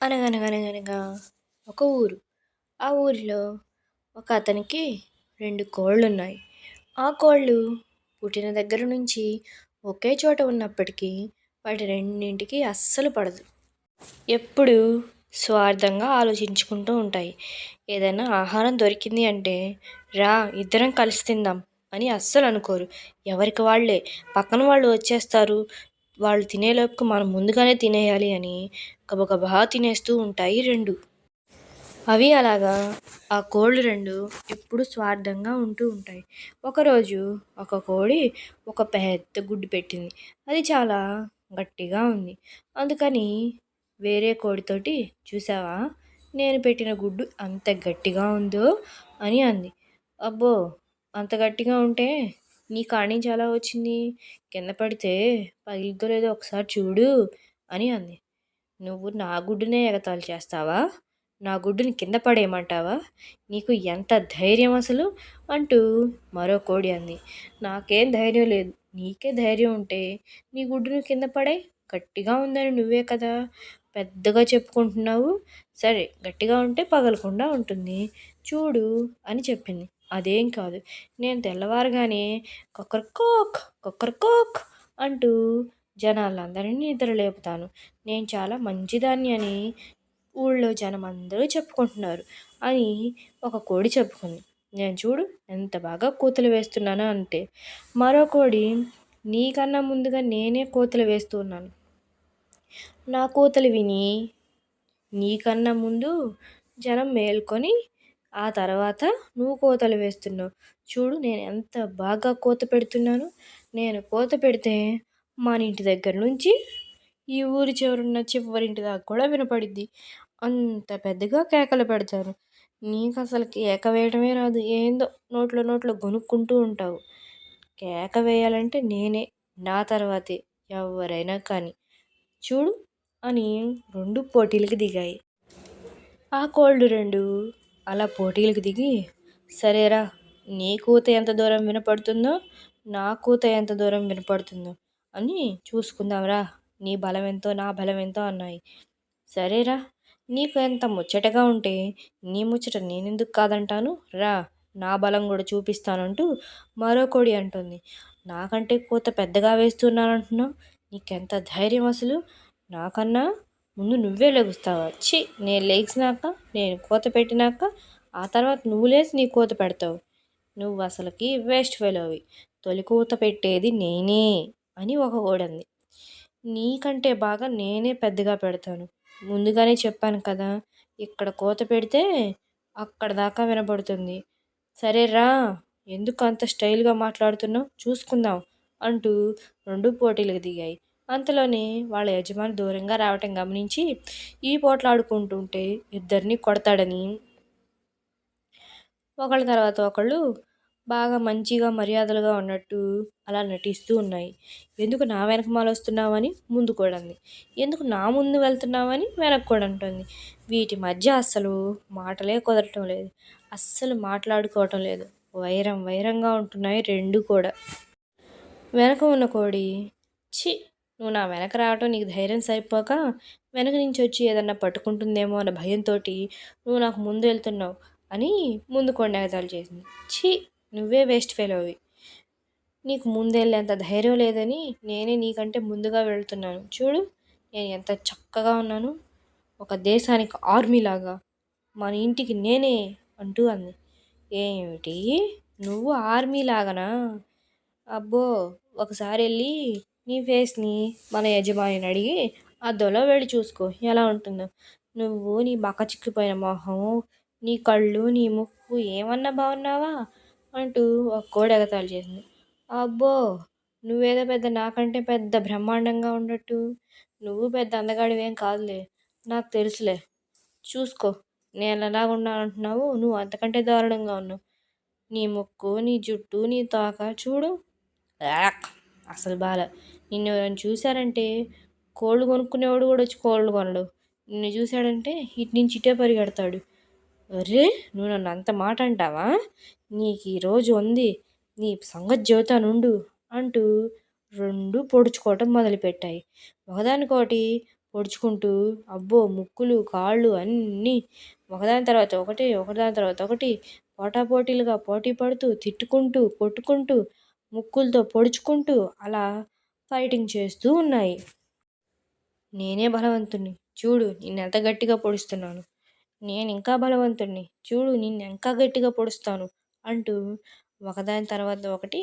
అనగనగనగనగా ఒక ఊరు. ఆ ఊరిలో ఒక అతనికి రెండు కోళ్ళు ఉన్నాయి ఆ కోళ్ళు పుట్టిన దగ్గర నుంచి ఒకే చోట ఉన్నప్పటికీ వాటి రెండింటికి అస్సలు పడదు. ఎప్పుడు స్వార్థంగా ఆలోచించుకుంటూ ఉంటాయి. ఏదైనా ఆహారం దొరికింది అంటే రా ఇద్దరం కలిసి తిందాం అని అస్సలు అనుకోరు. ఎవరికి వాళ్ళే? పక్కన వాళ్ళు వచ్చేస్తారు. వాళ్ళు తినేలోపు మనం ముందుగానే తినేయాలి అని గబగబా తినేస్తూ ఉంటాయి రెండు. అవి అలాగా ఆ కోళ్ళు రెండు ఎప్పుడు స్వార్థంగా ఉంటూ ఉంటాయి. ఒకరోజు ఒక కోడి ఒక పెద్ద గుడ్డు పెట్టింది. అది చాలా గట్టిగా ఉంది. అందుకని వేరే కోడితోటి చూసావా? నేను పెట్టిన గుడ్డు అంత గట్టిగా ఉందో? అని అంది. అబ్బో! అంత గట్టిగా ఉంటే నీ కాడి ఎలా వచ్చింది? కింద పడితే పగిలిద్దో లేదో ఒకసారి చూడు అని అంది. నువ్వు నా గుడ్డునే ఎగతాళి చేస్తావా? నా గుడ్డుని కింద పడేయమంటావా? నీకు ఎంత ధైర్యం అసలు? అంటూ మరో కోడి అంది. నాకేం ధైర్యం లేదు. నీకే ధైర్యం ఉంటే నీ గుడ్డును కింద పడే గట్టిగా ఉందని నువ్వే కదా పెద్దగా చెప్పుకుంటున్నావు. సరే గట్టిగా ఉంటే పగలకుండా ఉంటుంది. చూడు అని చెప్పింది. అదేం కాదు. నేను తెల్లవారుగానే కొక్కర్కోక్ కొక్కర్కోక్ అంటూ జనాలందరినీ నిద్ర లేపుతాను. నేను చాలా మంచిదాన్ని అని ఊళ్ళో జనం అందరూ చెప్పుకుంటున్నారు అని ఒక కోడి చెప్పుకుంది. నేను చూడు ఎంత బాగా కూతలు వేస్తున్నానో అంటే. మరో కోడి నీకన్నా ముందుగా నేనే కూతలు వేస్తున్నాను నా కూతలు విని నీకన్నా ముందు జనం మేల్కొని ఆ తర్వాత నువ్వు కోతలు వేస్తున్నావు. చూడు నేను ఎంత బాగా కోత పెడుతున్నాను. నేను కోత పెడితే మన ఇంటి దగ్గర నుంచి ఈ ఊరి చివరున్న చివరింటి దాకా కూడా వినపడిద్ది. అంత పెద్దగా కేకలు పెడతారు. నీకు అసలు కేక వేయడమే రాదు. ఏందో నోట్లో నోట్లో గొనుక్కుంటూ ఉంటావు. కేక వేయాలంటే నేనే నా తర్వాతే ఎవరైనా కానీ. చూడు అని రెండు పోటీలకు దిగాయి. ఆ కోల్డ్ రెండు అలా పోటీలకు దిగి సరేరా నీ కూత ఎంత దూరం వినపడుతుందో నా కూత ఎంత దూరం వినపడుతుందో అని చూసుకుందాంరా. నీ బలం ఎంతో నా బలం ఎంతో అన్నాయి. సరేరా నీకు ఎంత ముచ్చటగా ఉంటే నీ ముచ్చట నేనెందుకు కాదంటాను? రా నా బలం కూడా చూపిస్తానంటూ మరో కోడి అంటుంది. నాకంటే కూత పెద్దగా వేస్తున్నానంటున్నావు నీకెంత ధైర్యం అసలు? నాకన్నా ముందు నువ్వే లెగుస్తావా. ఛీ నేను లేచినాక నేను కూత పెట్టినాక ఆ తర్వాత నువ్వు లేచి నీ కూత పెడతావు. నువ్వు అసలుకి వేస్ట్ ఫెలోవి తొలి కూత పెట్టేది నేనే అని ఒక ఓడంది నీకంటే బాగా నేనే పెద్దగా పెడతాను. ముందుగానే చెప్పాను కదా ఇక్కడ కోత పెడితే అక్కడ దాకా వినబడుతుంది. సరేరా ఎందుకు అంత స్టైల్గా మాట్లాడుతున్నావు? చూసుకుందాం అంటూ రెండు పోటీలకు దిగాయి. అంతలోనే వాళ్ళ యజమాని దూరంగా రావటం గమనించి ఈ పోట్లాడుకుంటుంటే ఇద్దరిని కొడతాడని. ఒకళ్ళ తర్వాత ఒకళ్ళు బాగా మంచిగా మర్యాదలుగా ఉన్నట్టు అలా నటిస్తూ ఉన్నాయి. ఎందుకు నా వెనకమాల వస్తున్నావని ముందు కూడా అంది ఎందుకు నా ముందు వెళ్తున్నావని వెనక్కి కూడా అంటుంది. వీటి మధ్య అస్సలు మాటలే కుదరటం లేదు. అస్సలు మాట్లాడుకోవటం లేదు. వైరం వైరంగా ఉంటున్నాయి రెండు కూడా. వెనక ఉన్న కోడి చి నువ్వు నా వెనక రావటం నీకు ధైర్యం సరిపోక వెనక నుంచి వచ్చి ఏదన్నా పట్టుకుంటుందేమో అన్న భయంతో నువ్వు నాకు ముందు వెళ్తున్నావు అని ముందు కొండగతాలు చేసింది. ఛీ నువ్వే వేస్ట్ ఫెలోవి నీకు ముందెళ్ళేంత ధైర్యం లేదని నేనే నీకంటే ముందుగా వెళ్తున్నాను. చూడు నేను ఎంత చక్కగా ఉన్నాను. ఒక దేశానికి ఆర్మీ లాగా. మన ఇంటికి నేనే అంటూ అంది. ఏమిటి? నువ్వు ఆర్మీ లాగానా? అబ్బో ఒకసారి వెళ్ళి నీ ఫేస్ని మన యజమానిని అడిగి అద్దంలో వెళ్ళి చూసుకో. ఎలా ఉంటుందో. నువ్వు నీ బక్క చిక్కిపోయిన మొహం నీ కళ్ళు నీ ముక్కు ఏమన్నా బాగున్నావా? అంటూ ఒక కోడి ఎగతాళి చేసింది. అబ్బో! నువ్వేదో పెద్ద నాకంటే పెద్ద బ్రహ్మాండంగా ఉన్నట్టు. నువ్వు పెద్ద అందగాడివేం కాదులే. నాకు తెలుసులే. చూసుకో. నేను ఎలాగున్నా అంటున్నావు నువ్వు అంతకంటే దారుణంగా ఉన్నావు. నీ ముక్కు నీ జుట్టు నీ తోక చూడు. అసలు బాల. నిన్ను ఎవరైనా చూశారంటే కోళ్ళు కొనుక్కునేవాడు కూడా వచ్చి కోళ్ళు కొనడు. నిన్ను చూశాడంటే ఇటు నుంచి ఇటే పరిగెడతాడు. అరే నువ్వు నన్ను అంత మాట అంటావా? నీకు ఈరోజు ఉంది నీ సంగతి చెబుతానుండు అంటూ రెండు పొడుచుకోవటం మొదలుపెట్టాయి. ఒకదానికోటి పొడుచుకుంటూ అబ్బో ముక్కులు కాళ్ళు అన్నీ ఒకదాని తర్వాత ఒకటి ఒకదాని తర్వాత ఒకటి పోటాపోటీలుగా పోటీ పడుతూ తిట్టుకుంటూ కొట్టుకుంటూ ముక్కులతో పొడుచుకుంటూ అలా ఫైటింగ్ చేస్తూ ఉన్నాయి. నేనే బలవంతుణ్ణి. చూడు నిన్ను ఎంత గట్టిగా పొడుస్తున్నాను. నేను ఇంకా బలవంతుణ్ణి. చూడు నిన్ను ఇంకా గట్టిగా పొడుస్తాను అంటూ ఒకదాని తర్వాత ఒకటి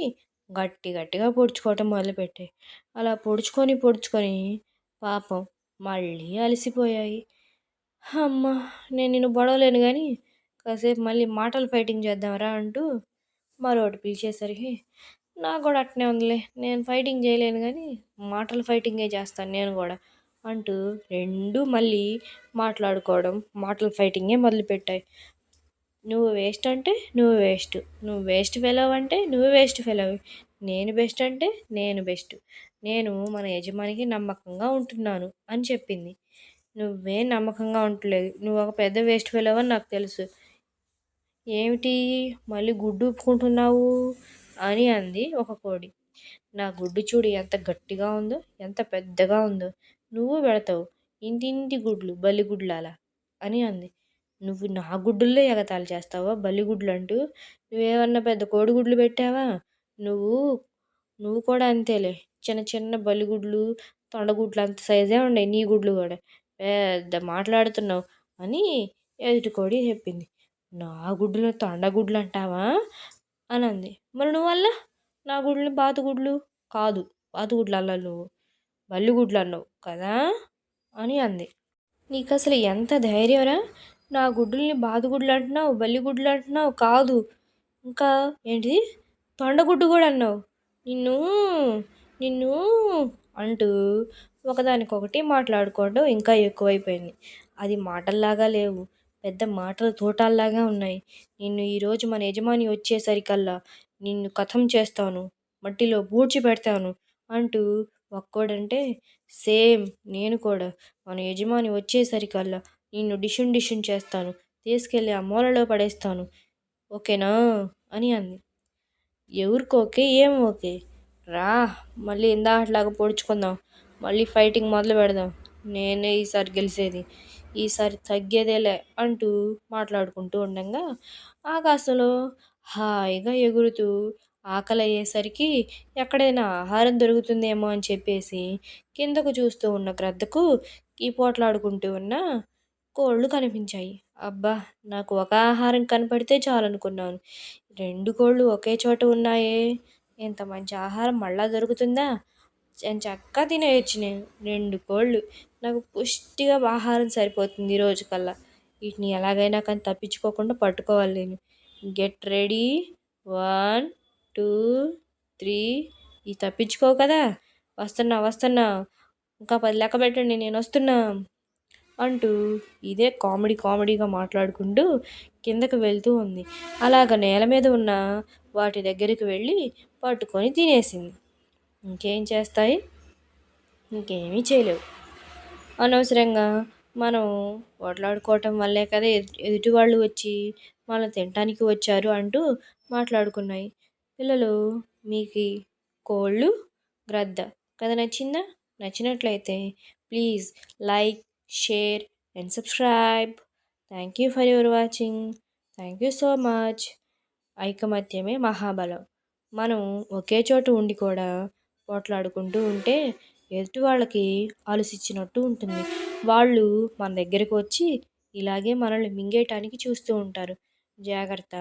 గట్టి గట్టిగా పొడుచుకోవటం మొదలుపెట్టాయి. అలా పొడుచుకొని పొడుచుకొని పాపం మళ్ళీ అలసిపోయాయి. అమ్మ నేను నిన్ను బొడవలేను కానీ కాసేపు మళ్ళీ మాటలు ఫైటింగ్ చేద్దాంరా అంటూ మరొకటి పిలిచేసరికి నాకు కూడా అట్నే ఉందిలే. నేను ఫైటింగ్ చేయలేను కానీ మాటలు ఫైటింగే చేస్తాను నేను కూడా. అంటూ రెండు మళ్ళీ మాట్లాడుకోవడం మాటలు ఫైటింగే మొదలుపెట్టాయి. నువ్వు వేస్ట్ అంటే నువ్వు వేస్ట్ నువ్వు వేస్ట్ ఫెలవ్ అంటే నువ్వు వేస్ట్ ఫెలవ్ నేను బెస్ట్ అంటే నేను బెస్ట్ నేను మన యజమానికి నమ్మకంగా ఉంటున్నాను అని చెప్పింది. నువ్వే నమ్మకంగా ఉండలేదు నువ్వు ఒక పెద్ద వేస్ట్ ఫెలవ్ అని నాకు తెలుసు. ఏమిటి? మళ్ళీ గుడ్డు ఉప్పుకుంటున్నావు అని అంది ఒక కోడి. నా గుడ్డు చూడు ఎంత గట్టిగా ఉందో ఎంత పెద్దగా ఉందో. నువ్వు పెడతావు. ఇంటింటి గుడ్లు బలిగుడ్లాలా అని అంది. నువ్వు నా గుడ్డుల్లో ఎగతాళి చేస్తావా? బలిగుడ్లు అంటూ నువ్వేమన్నా పెద్ద కోడిగుడ్లు పెట్టావా? నువ్వు నువ్వు కూడా అంతేలే. చిన్న చిన్న బలిగుడ్లు తొండగుడ్లు అంత సైజే ఉన్నాయి నీ గుడ్లు కూడా. పెద్ద మాట్లాడుతున్నావు అని ఎదుటి కోడి చెప్పింది. నా గుడ్లు తొండగుడ్లు అంటావా? అని అంది మరి నువ్వు నువ్వల్లా నా గుడ్లు బాతుగుడ్లు కాదు బాతుగుడ్లు అల్లా నువ్వు బల్లిగుడ్లు అన్నావు కదా? అని అంది. నీకు అసలు ఎంత ధైర్యంరా నా గుడ్డుల్ని బాతుగుడ్లు అంటున్నావు బల్లిగుడ్లు అంటున్నావు కాదు. ఇంకా ఏంటిది? తొండగుడ్డు కూడా అన్నావు నిన్ను నిన్ను అంటూ ఒకదానికొకటి మాట్లాడుకోవడం ఇంకా ఎక్కువైపోయింది. అది మాటల్లాగా లేవు. పెద్ద మాటల తోటాల్లాగా ఉన్నాయి. నిన్ను ఈరోజు మన యజమాని వచ్చేసరికల్లా నిన్ను కథం చేస్తాను మట్టిలో బూడ్చి పెడతాను అంటూ ఒక్కోడంటే సేమ్ నేను కూడా మన యజమాని వచ్చేసరికల్లా నిన్ను డిషున్ డిషున్ చేస్తాను తీసుకెళ్ళి ఆ మూలలో పడేస్తాను. ఓకేనా? అని అంది. ఎవరికి ఓకే ఏం ఓకే. రా మళ్ళీ ఇందాకట్లాగా పొడుచుకుందాం. మళ్ళీ ఫైటింగ్ మొదలు పెడదాం నేనే ఈసారి గెలిచేది ఈసారి తగ్గేదేలే అంటూ మాట్లాడుకుంటూ ఉండగా ఆకాశంలో హాయిగా ఎగురుతూ ఆకలి అయ్యేసరికి ఎక్కడైనా ఆహారం దొరుకుతుందేమో అని చెప్పేసి కిందకు చూస్తూ ఉన్న గ్రద్దకు ఈ పోట్లాడుకుంటూ ఉన్న కోళ్ళు కనిపించాయి. అబ్బా నాకు ఒక ఆహారం కనపడితే చాలనుకున్నాను. రెండు కోళ్ళు ఒకే చోట ఉన్నాయే. ఇంత మంచి ఆహారం మళ్ళా దొరుకుతుందా? చక్కగా తినేయచ్చు నేను. రెండు కోళ్ళు. నాకు పుష్టిగా ఆహారం సరిపోతుంది ఈ రోజు కల్లా. వీటిని ఎలాగైనా కానీ తప్పించుకోకుండా పట్టుకోవాలి నేను. Get ready. One two three. ఈ తప్పించుకో కదా. వస్తున్నా వస్తున్నా. ఇంకా పది లెక్క పెట్టండి నేను వస్తున్నా. అంటూ ఇదే కామెడీ కామెడీగా మాట్లాడుకుంటూ కిందకు వెళ్తూ ఉంది. అలాగ నేల మీద ఉన్న వాటి దగ్గరికి వెళ్ళి పట్టుకొని తినేసింది. ఇంకేం చేస్తాయి? ఇంకేమీ చేయలేవు. అనవసరంగా మనం పోట్లాడుకోవటం వల్లే కదా ఎదుటి వాళ్ళు వచ్చి మనం తినటానికి వచ్చారు అంటూ మాట్లాడుకున్నాయి. పిల్లలు మీకు కోళ్ళు గ్రద్ద కథ నచ్చిందా? నచ్చినట్లయితే please like share and subscribe. Thank you for your watching. Thank you so much. ఐకమత్యమే మహాబలం. మనం ఒకే చోట ఉండి కూడా పోట్లాడుకుంటూ ఉంటే ఎదుటి వాళ్ళకి ఆలోచించినట్టు ఉంటుంది. వాళ్ళు మన దగ్గరకు వచ్చి ఇలాగే మనల్ని మింగేయటానికి చూస్తూ ఉంటారు. జాగ్రత్త.